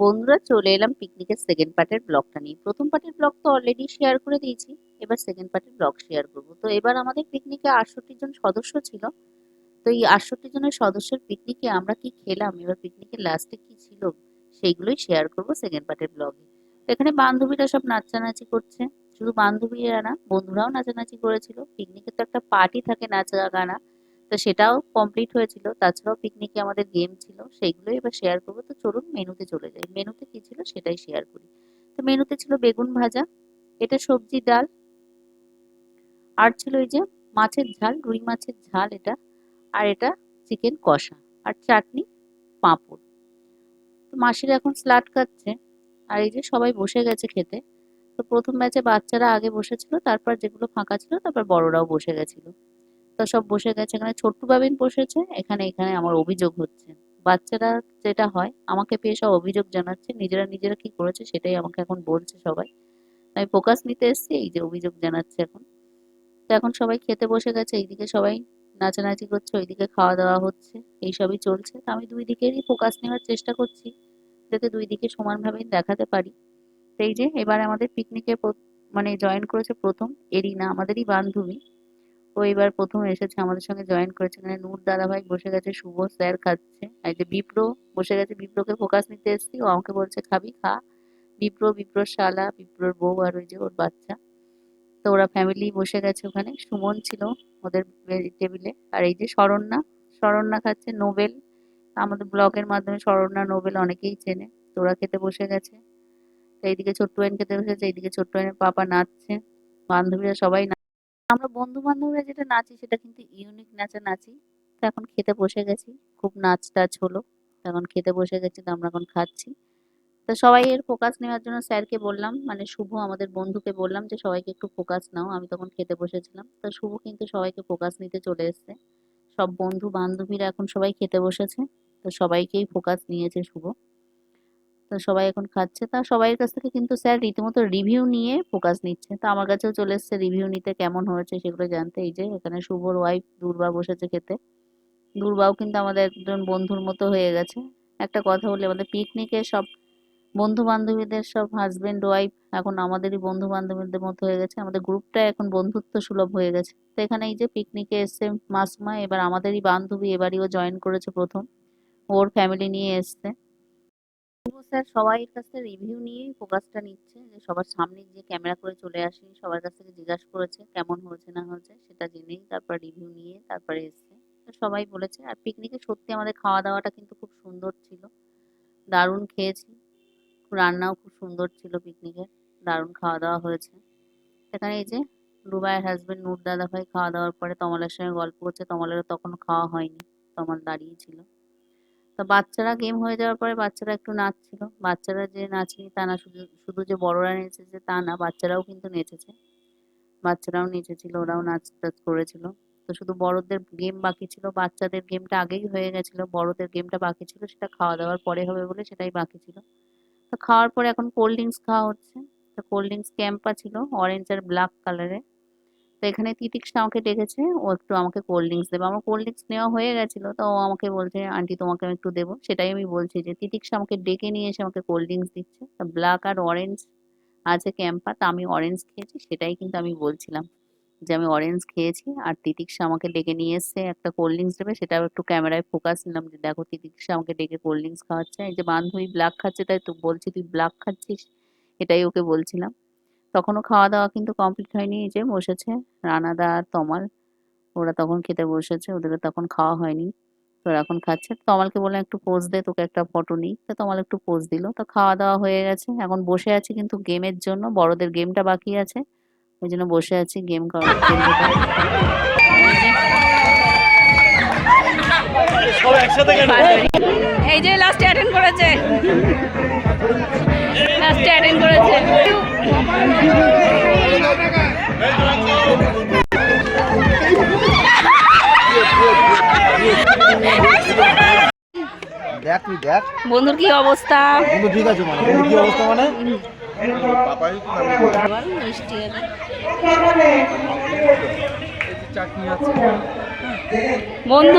বন্ধুরা, চলে এলাম পিকনিকের সেকেন্ড পার্টের ব্লগটা নিয়ে। প্রথম পার্টের ব্লগ তো অলরেডি শেয়ার করে দিয়েছি, এবার সেকেন্ড পার্টের ব্লগ শেয়ার করব। তো এবার আমাদের পিকনিকে আটষট্টি জন সদস্য ছিল। তো এই আটষট্টি জনের সদস্যের পিকনিকে আমরা কি খেলাম, এবার পিকনিকের লাস্টে কি ছিল, সেইগুলোই শেয়ার করব সেকেন্ড পার্টের ব্লগে তো এখানে বান্ধবীরা সব নাচানাচি করছে। শুধু বান্ধবীরা না, বন্ধুরাও নাচানাচি করেছিল। পিকনিকে তো একটা পার্টি থাকে নাচা গানা তো সেটাও কমপ্লিট হয়েছিল। তাছাড়াও পিকনিকে আমাদের গেম ছিল, সেইগুলোই এবার শেয়ার করব। তো চলুন মেনুতে চলে যাই। মেনুতে কি ছিল সেটাই শেয়ার করি। তো মেনুতে ছিল বেগুন ভাজা, এটা সবজি, ডাল, আর ছিল এই যে মাছের ঝাল, রুই মাছের ঝাল এটা, আর এটা চিকেন কষা, আর চাটনি পাঁপড়। তো মাসিরা এখন স্লাট কাটছে আর এই যে সবাই বসে গেছে খেতে। তো প্রথম ব্যাচে বাচ্চারা আগে বসেছিল, তারপর যেগুলো ফাঁকা ছিল, তারপর বড়রাও বসে গেছিল। তো সব বসে গেছে এখানে ছোট্টু বাবিন বসেছে, এখানে এখানে আমার অভিযোগ হচ্ছে। বাচ্চারা যেটা হয়, আমাকে পেয়ে সব অভিযোগ জানাচ্ছে, নিজেরা নিজেরা কি করেছে সেটাই আমাকে এখন বলছে সবাই। আমি ফোকাস নিতে এসেছি, এই যে অভিযোগ জানাচ্ছে এখন। তো এখন সবাই খেতে বসে গেছে, এইদিকে সবাই নাচানাচি করছে, ওইদিকে খাওয়া দাওয়া হচ্ছে এইসবই চলছে। তো আমি দুই দিকেরই ফোকাস নেওয়ার চেষ্টা করছি, যাতে দুই দিকে সমানভাবে দেখাতে পারি। তো এই যে, এবার আমাদের পিকনিকে মানে জয়েন করেছে প্রথম, এরিনা, আমাদেরই বান্ধবী। ও এবার প্রথম এসেছে, আমাদের সঙ্গে জয়েন করেছে। এখানে নূর দাদাভাই বসে গেছে শুভ স্যার খাচ্ছে। এই যে বিপ্র বসে গেছে, বিপ্রকে ফোকাস নিতে এসেছি। ও আমাকে বলছে, খাবি, খা। বিপ্র, বিপ্রর শালা, বিপ্রর বউ আর ওই যে ওর বাচ্চা। তো ওরা ফ্যামিলি বসে গেছে ওখানে। সুমন ছিল ওদের টেবিলে আর এই যে শরণ্যা শরণ্যা খাচ্ছে নোবেল। আমাদের ব্লগের মাধ্যমে শরণ্যা, নোবেল অনেকেই চেনে। তো ওরা খেতে বসে গেছে। এইদিকে ছোট্ট আইন খেতে বসেছে, এইদিকে ছোট্ট আইনের পাপা নাচছে। বান্ধবীরা সবাই আমরা বন্ধু বান্ধবরা যেটা নাচি সেটা কিন্তু ইউনিক নাচা নাচি। তো এখন খেতে বসে গেছি। খুব নাচ টাচ হলো তখন খেতে বসে গেছি, তো আমরা এখন খাচ্ছি। তো সবাই এর ফোকাস নেওয়ার জন্য স্যারকে বললাম মানে শুভ আমাদের বন্ধুকে বললাম যে, সবাইকে একটু ফোকাস নাও। আমি তখন খেতে বসেছিলাম। তো শুভ কিন্তু সবাইকে ফোকাস নিতে চলে এসছে। সব বন্ধু বান্ধবীরা এখন সবাই খেতে বসেছে। তো সবাইকেই ফোকাস নিয়েছে শুভ। তো সবাই এখন খাচ্ছে। তা সবাইয়ের কাছ থেকে কিন্তু স্যার রীতিমতো রিভিউ নিয়ে ফোকাস নিচ্ছে। তো আমার কাছেও চলে এসছে রিভিউ নিতে কেমন হয়েছে সেগুলো জানতে। এই যে এখানে শুভর ওয়াইফ দুর্বা বসেছে খেতে। দুর্বাও কিন্তু আমাদের একজন বন্ধুর মতো হয়ে গেছে। একটা কথা বলি, আমাদের পিকনিকে সব বন্ধু বান্ধবীদের সব হাজবেন্ড ওয়াইফ এখন আমাদেরই বন্ধু বান্ধবীদের মতো হয়ে গেছে। আমাদের গ্রুপটা এখন বন্ধুত্ব সুলভ হয়ে গেছে। তো এখানে এই যে পিকনিকে এসছে মাসমা, এবার আমাদেরই বান্ধবী, এবারই ও জয়েন করেছে প্রথম। ওর ফ্যামিলি নিয়ে এসছে। স্যার সবাই কাছ থেকে রিভিউ নিয়েই ফোকাসটা নিচ্ছে, যে সবার সামনে গিয়ে ক্যামেরা করে চলে আসি, সবার কাছ থেকে জিজ্ঞাসা করেছে কেমন হয়েছে, না হয়েছে, সেটা জেনেই তারপর রিভিউ নিয়ে তারপরে এসছে। সবাই বলেছে, আর পিকনিকে সত্যি আমাদের খাওয়া দাওয়াটা কিন্তু খুব সুন্দর ছিল। দারুণ খেয়েছি। রান্নাও খুব সুন্দর ছিল পিকনিকের দারুণ খাওয়া দাওয়া হয়েছে। সেখানে এই যে রুবাইয়ের হাজবেন্ড নূর দাদা ভাই খাওয়া দাওয়ার পরে তমালের সঙ্গে গল্প করছে, তমালেরও তখনও খাওয়া হয়নি, তমাল দাঁড়িয়ে ছিল। তো বাচ্চারা গেম হয়ে যাওয়ার পরে বাচ্চারা একটু নাচছিল। বাচ্চারা যে নাচেনি তা না, শুধু শুধু যে বড়রা নেচেছে তা না, বাচ্চারাও কিন্তু নেচেছে। বাচ্চারাও নেচেছিল, ওরাও নাচ টাচ করেছিল। তো শুধু বড়দের গেম বাকি ছিল, বাচ্চাদের গেমটা আগেই হয়ে গেছিল, বড়দের গেমটা বাকি ছিল, সেটা খাওয়া দাওয়ার পরে হবে বলে সেটাই বাকি ছিল। তো খাওয়ার পরে এখন কোল্ড ড্রিঙ্কস খাওয়া হচ্ছে। তো কোল্ড ড্রিঙ্কস ক্যাম্পা ছিল অরেঞ্জ আর ব্ল্যাক কালারের তো এখানে তিতিক্সা আমাকে ডেকেছে, ও একটু আমাকে কোল্ড ড্রিঙ্কস দেবে। আমার কোল্ড ড্রিঙ্কস নেওয়া হয়ে গেছিল, তো ও আমাকে বলছে, আন্টি, তোমাকে আমি একটু দেবো। সেটাই আমি বলছি যে তিতিক্সা আমাকে ডেকে নিয়ে এসে আমাকে কোল্ড ড্রিঙ্কস দিচ্ছে। তো ব্ল্যাক আর অরেঞ্জ আছে ক্যাম্পা তা আমি অরেঞ্জ খেয়েছি, সেটাই কিন্তু আমি বলছিলাম যে, আমি অরেঞ্জ খেয়েছি। আর তিতিক্সা আমাকে ডেকে নিয়ে এসছে একটা কোল্ড ড্রিঙ্কস দেবে সেটাও একটু ক্যামেরায় ফোকাস নিলাম যে, দেখো তিতিক্সা আমাকে ডেকে কোল্ড ড্রিঙ্কস খাওয়াচ্ছে। এই যে বান্ধবী ব্ল্যাক খাচ্ছে, তাই তো বলছি, তুই ব্ল্যাক খাচ্ছিস? এটাই ওকে বলছিলাম। তখনও খাওয়া দাওয়া কিন্তু কমপ্লিট হয়নি। এই যে বসেছে রানাদা আর তমাল। ওরা তখন খেতে বসেছে ওদের তখন খাওয়া হয়নি। তো ওরা এখন খাচ্ছে। তমালকে বললাম একটু পোজ দে তোকে একটা ফটো নিই। তো তমাল একটু পোজ দিল। তো খাওয়া দাওয়া হয়ে গেছে। এখন বসে আছি কিন্তু গেমের জন্য। বড়দের গেমটা বাকি আছে। ওই জন্য বসে আছি গেম করার এই যে লাস্টে অ্যাটেন্ড করেছে। লাস্টে অ্যাটেন্ড করেছে। দেখ তুই দেখ। বন্ধুর কি অবস্থা? বন্ধু ঠিক আছে মানে। বন্ধু কি অবস্থা মানে? বন্ধু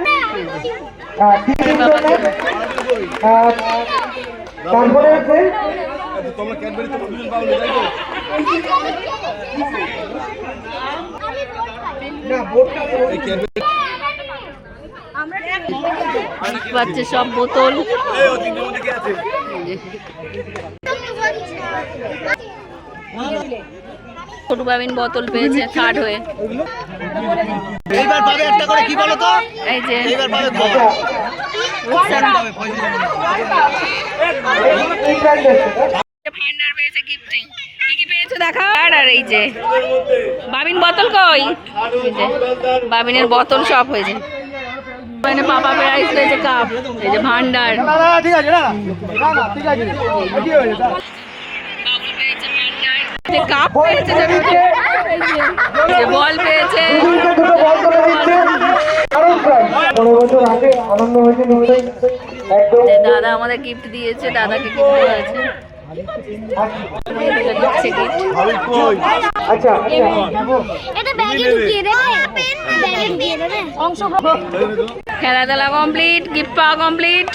তারপরে আছে তোমরা ক্যাডবেরি তো দুজন পাওনি তাই না বোর্ডটা এই ক্যাডবেরি পাচ্ছে সব বোতল আছে ছোট বাবিন বোতল পেয়েছে থার্ড হয়ে। এইবার পাবে একটা করে কি বলো তো? এই যে এইবার পাবে ভান্ডার পেয়েছে গিফটিং কি কি পেয়েছ দেখা আর আর এই যে বাবিন বোতল কই? বাবিনের বোতল সব হয়েছে। মানে পাপা প্রাইস পেয়েছে কাপ এই যে ভান্ডার। না না ঠিক আছে না না না ঠিক আছে কি হয়েছে তা? বাবুল পেয়েছে ভান্ডার যে কাপ পেয়েছে। বল পেয়েছে। দুজনকে দুটো বল করে দিচ্ছে। কারণ প্রাইজ পনেরো বছর আগে আনন্দ হয়েছে নিশ্চয়ই একদম। যে দাদা আমাদের গিফট দিয়েছে দাদাকে গিফট দিয়েছে গিফট আচ্ছা আচ্ছা। এটা ব্যাগে ঢুকিয়ে দে। পেন ব্যাগে দিয়ে দেবে অংশ খেলাধুলা কমপ্লিট গিফট পাওয়া কমপ্লিট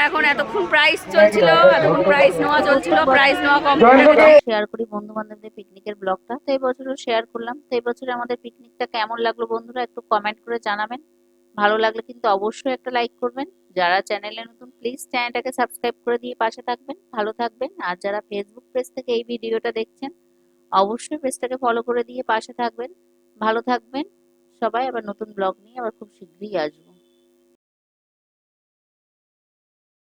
আমরা এখন এতক্ষণ প্রাইস চলছিল এতক্ষণ প্রাইস নেওয়া চলছিল প্রাইস নেওয়া কমপ্লিট শেয়ার করি বন্ধু বান্ধবদের পিকনিকের ব্লগটা তো এই বছরও শেয়ার করলাম। তো এই বছরে আমাদের পিকনিকটা কেমন লাগল বন্ধুরা একটু কমেন্ট করে জানাবেন। ভালো লাগলে কিন্তু অবশ্যই একটা লাইক করবেন। যারা চ্যানেলে নতুন প্লিজ চ্যানেলটাকে সাবস্ক্রাইব করে দিয়ে পাশে থাকবেন। ভালো থাকবেন। আর যারা ফেসবুক পেজ থেকে এই ভিডিওটা দেখছেন অবশ্যই পেজটাকে ফলো করে দিয়ে পাশে থাকবেন। ভালো থাকবেন। সবাই আবার নতুন ব্লগ নিয়ে আবার খুব শীঘ্রই আসব।